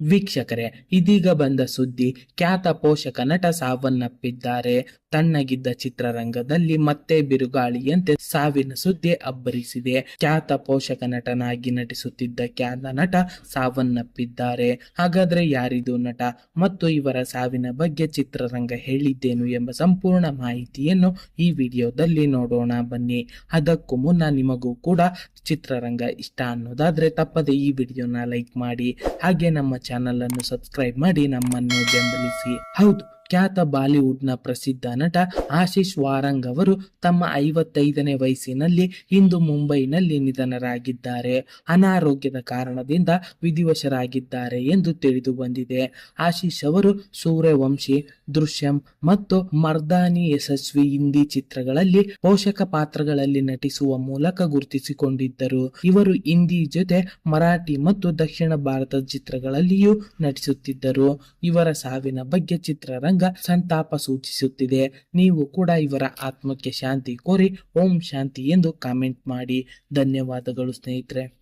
ವೀಕ್ಷಕರೇ, ಇದೀಗ ಬಂದ ಸುದ್ದಿ, ಖ್ಯಾತ ಪೋಷಕ ನಟ ಸಾವನ್ನಪ್ಪಿದ್ದಾರೆ. ತಣ್ಣಗಿದ್ದ ಚಿತ್ರರಂಗದಲ್ಲಿ ಮತ್ತೆ ಬಿರುಗಾಳಿಯಂತೆ ಸಾವಿನ ಸುದ್ದಿ ಅಬ್ಬರಿಸಿದೆ. ಖ್ಯಾತ ಪೋಷಕ ನಟನಾಗಿ ನಟಿಸುತ್ತಿದ್ದ ಖ್ಯಾತ ನಟ ಸಾವನ್ನಪ್ಪಿದ್ದಾರೆ. ಹಾಗಾದ್ರೆ ಯಾರಿದು ನಟ? ಮತ್ತು ಇವರ ಸಾವಿನ ಬಗ್ಗೆ ಚಿತ್ರರಂಗ ಹೇಳಿದ್ದೇನು ಎಂಬ ಸಂಪೂರ್ಣ ಮಾಹಿತಿಯನ್ನು ಈ ವಿಡಿಯೋದಲ್ಲಿ ನೋಡೋಣ ಬನ್ನಿ. ಅದಕ್ಕೂ ಮುನ್ನ ನಿಮಗೂ ಕೂಡ ಚಿತ್ರರಂಗ ಇಷ್ಟ ಅನ್ನೋದಾದ್ರೆ ತಪ್ಪದೆ ಈ ವಿಡಿಯೋನ ಲೈಕ್ ಮಾಡಿ. ಹಾಗೆ ನಮ್ಮ ಚಾನಲ್ ಅನ್ನು ಸಬ್ಸ್ಕ್ರೈಬ್ ಮಾಡಿ ನಮ್ಮನ್ನು ಬೆಂಬಲಿಸಿ. ಹೌದು. ಖ್ಯಾತ ಬಾಲಿವುಡ್ನ ಪ್ರಸಿದ್ಧ ನಟ ಆಶೀಶ್ ವಾರಂಗ್ ಅವರು ತಮ್ಮ ಐವತ್ತೈದನೇ ವಯಸ್ಸಿನಲ್ಲಿ ಇಂದು ಮುಂಬೈನಲ್ಲಿ ನಿಧನರಾಗಿದ್ದಾರೆ. ಅನಾರೋಗ್ಯದ ಕಾರಣದಿಂದ ವಿಧಿವಶರಾಗಿದ್ದಾರೆ ಎಂದು ತಿಳಿದು ಬಂದಿದೆ. ಆಶೀಶ್ ಅವರು ಸೂರ್ಯವಂಶಿ, ದೃಶ್ಯಂ ಮತ್ತು ಮರ್ದಾನಿ ಯಶಸ್ವಿ ಹಿಂದಿ ಚಿತ್ರಗಳಲ್ಲಿ ಪೋಷಕ ಪಾತ್ರಗಳಲ್ಲಿ ನಟಿಸುವ ಮೂಲಕ ಗುರುತಿಸಿಕೊಂಡಿದ್ದರು. ಇವರು ಹಿಂದಿ ಜೊತೆ ಮರಾಠಿ ಮತ್ತು ದಕ್ಷಿಣ ಭಾರತದ ಚಿತ್ರಗಳಲ್ಲಿಯೂ ನಟಿಸುತ್ತಿದ್ದರು. ಇವರ ಸಾವಿನ ಬಗ್ಗೆ ಚಿತ್ರರಂಗ ಸಂತಾಪ ಸೂಚಿಸುತ್ತಿದೆ. ನೀವು ಕೂಡ ಇವರ ಆತ್ಮಕ್ಕೆ ಶಾಂತಿ ಕೋರಿ, ಓಂ ಶಾಂತಿ ಎಂದು ಕಾಮೆಂಟ್ ಮಾಡಿ. ಧನ್ಯವಾದಗಳು ಸ್ನೇಹಿತರೆ.